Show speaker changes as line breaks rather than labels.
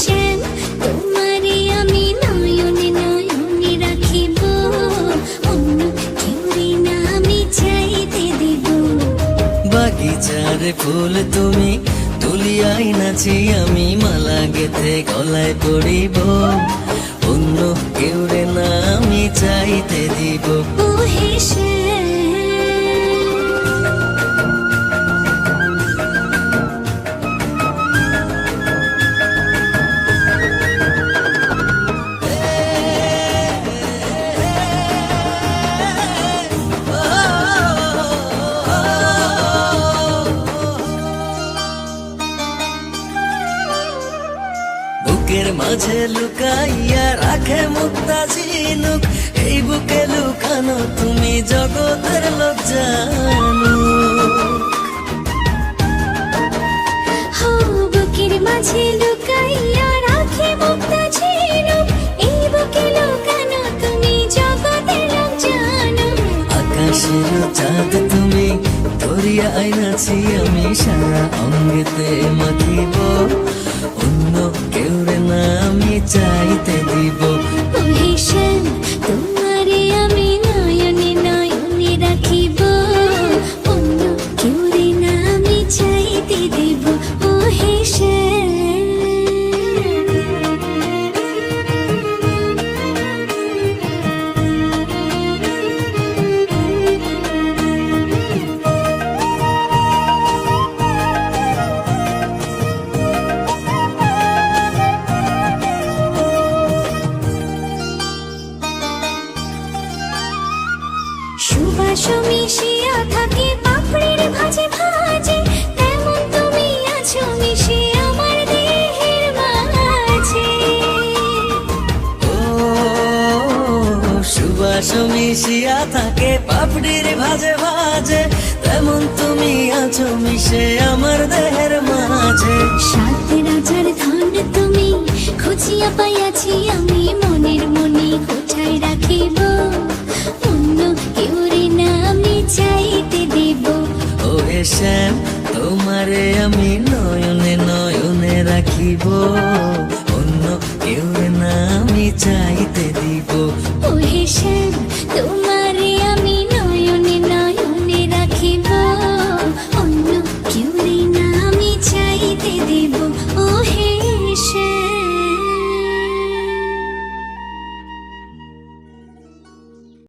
শ্যাম আমি নয়নে নয়নে রাখিব। অন্য কেউ রে না
বাগিচার ফুল তুমি তুলিয়াই নাচি, আমি মালা গেথে গলায় পড়িব। মাঝে লুকাইয়া রাখে মুক্তা ঝিনুক এই বুকে লুকানো তুমি জগতের লোক জানো
বুকের মাঝে লুকাইয়া রাখে মুক্তা ঝিনুক এই বুকে লুকানো তুমি জগতের লোক জানো
আকাশের চাঁদ তুমি ধরিয়া আইনাছি আমি সারা অঙ্গেতে মাখিব আমি চাইতে দিব
সুবাস মিশিয়া থাকে পাপড়ির ভাজে ভাজে। তেমন তুমি আছো মিশে আমার দেহের মাঝে।
ও সুবাস মিশিয়া থাকে পাপড়ির ভাজে ভাজে। তেমন তুমি আছো মিশে আমার দেহের মাঝে।
সাত রাজার ধন তুমি খুঁজিয়া পাইয়াছি আমি মনের মনে কোঠায় রাখিব?
শ্যাম তোমারে আমি নয়নে নয়নে রাখিব।